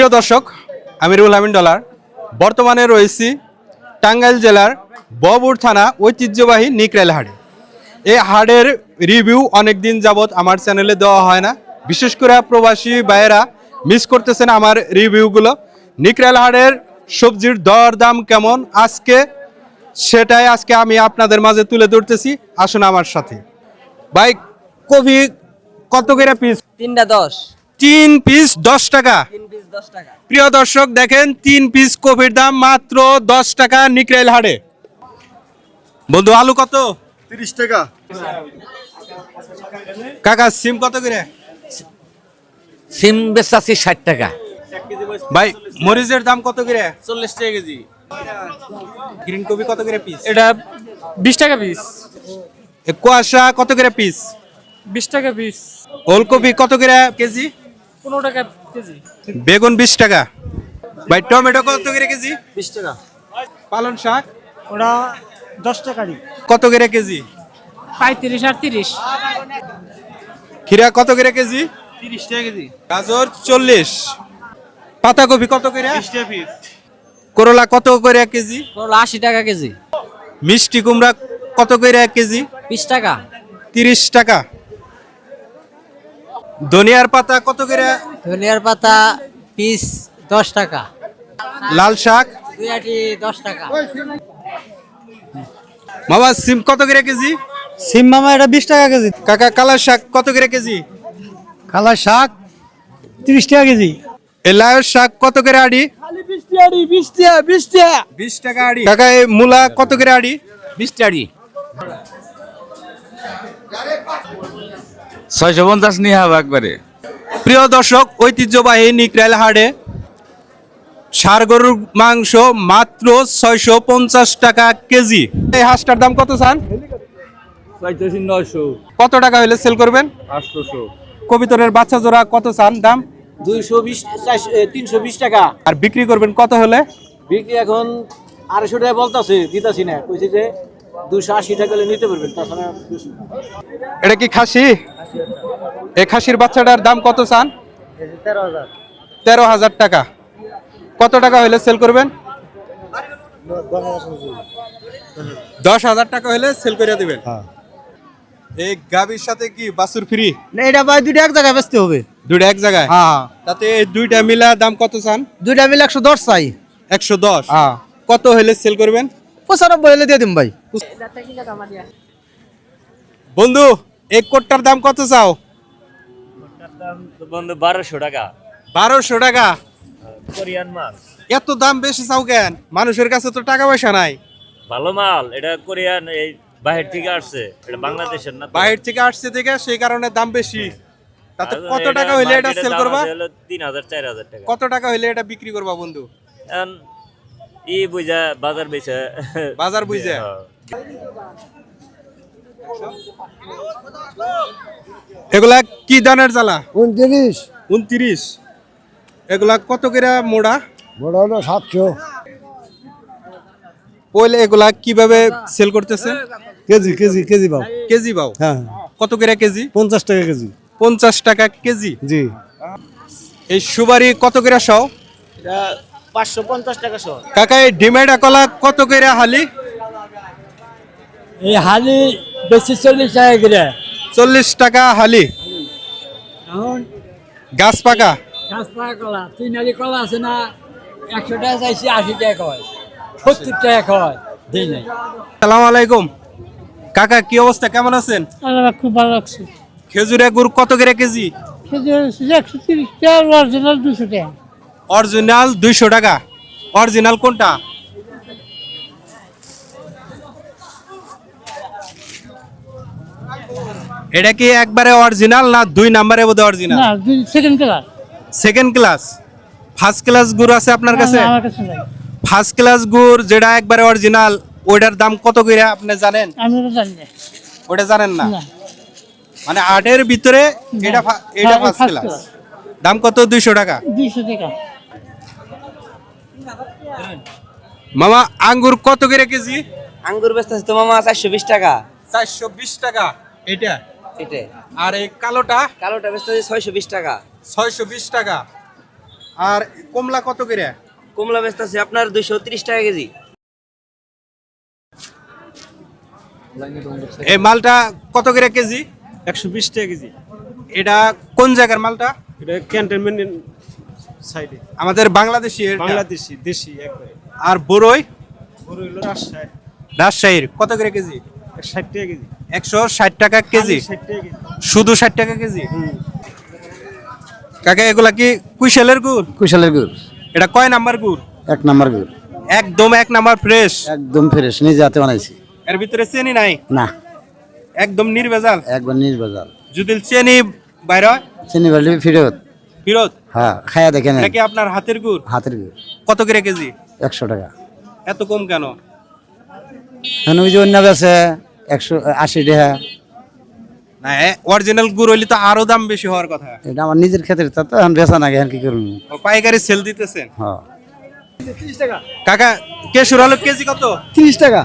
প্রিয় দর্শক আমি রুল আমিন ডলার। বর্তমানে রয়েছি টাঙ্গাইল জেলার ববুর থানা ঐতিহ্যবাহী নিকরাইল হাটে। এই হাটের রিভিউ অনেক দিন যাবৎ আমার চ্যানেলে দেওয়া হয় না। বিশেষ করে প্রবাসী ভাইয়েরা মিস করতেছেন আমার রিভিউগুলো। নিকরাইল হাটের সবজির দর দাম কেমন? আজকে সেটাই আজকে আমি আপনাদের মাঝে তুলে ধরতেছি। আসুন আমার সাথে। ভাই কবি কত করে পিস তিনটা দশ। তিন পিস দশ টাকা। তিন পিস দশ টাকা প্রিয় দর্শক দেখেন তিন পিস কপির দাম মাত্র দশ টাকা নিকরেল হাড়ে। বন্ধু আলু কত? তিরিশ টাকা। কাকা সিম কত করে? সিম বেচাচ্ছি ষাট টাকা। ভাই মরিচের দাম কত করে? চল্লিশ টাকা কেজি। গ্রিন কপি কত করে পিস এটা বিশ টাকা পিস কুয়াশা কত করে পিস বিশ টাকা পিস ওলকপি কত করে কেজি? পনেরো টাকা কেজি। বেগুন বিশ টাকা। ভাই টমেটো কত করে কেজি? বিশ টাকা। পালন শাক? ওরা দশ টাকারই। কত করে কেজি? পঁয়ত্রিশ আর তিরিশ। খিরা কত করে কেজি? তিরিশ টাকা কেজি। গাজর চল্লিশ। পাতাকপি কত করে? করলা কত করে এক কেজি? করলা আশি টাকা কেজি। মিষ্টি কুমড়া কত করে এক কেজি? বিশ টাকা। তিরিশ টাকা। ধনিয়ার পাতা কত করে? ধনিয়ার পাতা পিস দশ টাকা। লাল শাক? দশ টাকা। মামা সিম কত করে কেজি? সিম মামা এটা বিশ টাকা কেজি। কাকা কালার শাক কত করে কেজি? কালার শাক তিরিশ টাকা কেজি। এলায়ের শাক কত করে আড়ি? বিশ টাকা বিশ টাকা বিশ টাকা। আড়ি। কাকা এই মূলা কত করে আড়ি? বিশ টাড়ি ছয়শো পঞ্চাশ নিয়ে হবে একবারে। প্রিয় দর্শক ঐতিহ্যবাহী নিকরাইল হাড়ে ষাড় গরুর মাংস মাত্র ছয়শো পঞ্চাশ টাকা কেজি। এই হাঁসটার দাম কত চান? নয়শো। কত টাকা হলে সেল করবেন? আটশোশো। কবিতরের বাচ্চা জোড়া কত চান দাম? দুইশো বিশ তিনশো বিশ টাকা। আর বিক্রি করবেন কত হলে? বিক্রি এখন আড়াইশো টাকা বলতেছে দিতাছি না কইছে যে দুইশো আশি টাকা নিতে পারবেন তাছাড়া এটা কি খাসি? এই খাসির বাচ্চাটার দাম কত চান? তেরো হাজার তেরো হাজার টাকা। কত টাকা হলে সেল করবেন? দশ হাজার টাকা হলে সেল করে দিবেন। এই গাবির সাথে কি বাসুর ফ্রি? না এটা ভাই দুইটা এক জায়গায় বেচতে হবে। দুইটা এক জায়গায়? হ্যাঁ তাতে দুইটা মিলা দাম কত চান? দুইটা মিলে একশো দশ চাই। একশো দশ। হ্যাঁ। কত হলে সেল করবেন? পঁচানব্বই হলে দিয়ে দিন ভাই। বন্ধু এক কোটটার দাম কত চাও? বন্ধু বারোশো টাকা। বারোশো টাকা? কোরিয়ান মাল। এত দাম বেশি চাও কেন? মানুষের কাছে তো টাকা পয়সা নাই। ভালো মাল এটা কোরিয়ান এই বাহির থেকে আসছে। এটা বাংলাদেশের না। বাহির থেকে আসছে দেখে সেই কারণে দাম বেশি। তাতে কত টাকা হইলে এটা সেল করবা? আছে হলো তিন হাজার চার হাজার টাকা। কত টাকা হইলে এটা বিক্রি করবা বন্ধু? ই বুঝা বাজার বেচে বাজার বুঝে? হ্যাঁ। এগুলা কি দানের জ্বালা? উনত্রিশ। উনত্রিশ। এগুলা কত করে মোড়া? বড় হলো সাতশো। পয়লে এগুলা কীভাবে সেল করতেছে কেজি কেজি কেজি পাও কেজি বাও হ্যাঁ। কত করে কেজি? পঞ্চাশ টাকা কেজি। পঞ্চাশ টাকা কেজি? জি। এই সুবারি কত করে সহ পাঁচশো পঞ্চাশ টাকা কাকা এই ডিমেটা কলা কত করে হালি? এই হালি বেশি চল্লিশ টাকা করে। চল্লিশ টাকা হালি। এখন গাছ পাকা? গাছ পাকা কলা তিন আলি কলা আছে না একশো টাকা চাইছি আশি টাকা কয়। সত্তর টাকা কয় দিই নাই। সালাম আলাইকুম। কাকা কি অবস্থা? কেমন আছেন? আল্লাহ খুব ভালো লাগছে খেজুরে গুড় কত করে কেজি? একশো তিরিশ টাকা অরিজিনাল দুশো টাকা। অরিজিনাল দুইশো টাকা। অরিজিনাল কোনটা? এটা কি একবারে অরিজিনাল না দুই নাম্বারে বোধহয় অরিজিনাল? না second class second class first class গুড় আছে আপনার কাছে? আমার কাছে নাই। ফার্স্ট ক্লাস গুড় যেটা একবারে অরিজিনাল ওইটার দাম কত করে আপনি জানেন? আমি ওটা জানি না। ওটা জানেন না? না। মানে আটের ভিতরে এটা এটা ফার্স্ট ক্লাস দাম কত? দুইশো টাকা। দুইশো টাকা। মামা আঙ্গুর কত করে কেজি? আঙ্গুর বেচতেছে তো মামা চারশো বিশ টাকা। চারশো বিশ টাকা এটা? এটাই আর এই কালোটা? কালোটা বেচতেছে ছয়শো বিশ টাকা। ছয়শো বিশ টাকা। আর কমলা কত করে? কমলা বেচতে আছে আপনার দুইশো তিরিশ টাকা কেজি। এই মালটা কত করে কেজি? একশো বিশ টাকা কেজি। এটা কোন জায়গার মালটা? এটা ক্যান্টনমেন্ট সাইডে। আমাদের বাংলাদেশি বাংলাদেশি দেশি একবারে। আর বড়ই গরু হইল রাজশাহী। রাজশাহীর। কত করে কেজি? ষাট টাকা কেজি। একশো ষাট টাকা কেজি? শুধু ষাট টাকা কেজি? কাকা এগুলা কি কুইশালের গুড়? কুশালের গুড়। এটা কয় নাম্বার গুড়? এক নাম্বার গুড়। একদম এক নাম্বার ফ্রেশ। একদম ফ্রেশ নিজে হাতে বানাইছি। এর ভিতরে চেনি নাই? না। একদম নির্ভেজাল? একবার নির্বাজাল যদি চেনি বাইরে চিনি বাড়লে ফিরত। ফিরত? হ্যাঁ খায়া দেখেন। এটা কি আপনার হাতের গুড়? হাতের গুড়। কত করে কেজি? একশো টাকা। এত কম কেন? এখন ওই যে অন্য বেছে একশো আশি টাকা। না অরিজিনাল গুড় হইলে তো আরও দাম বেশি হওয়ার কথা। এটা আমার নিজের ক্ষেত্রে তা তো এখন বেচা না এখন কি করুন পাইকারি সেল দিতেছেন? হ্যাঁ। কাকা কেশুর আলু কেজি কত? তিরিশ টাকা।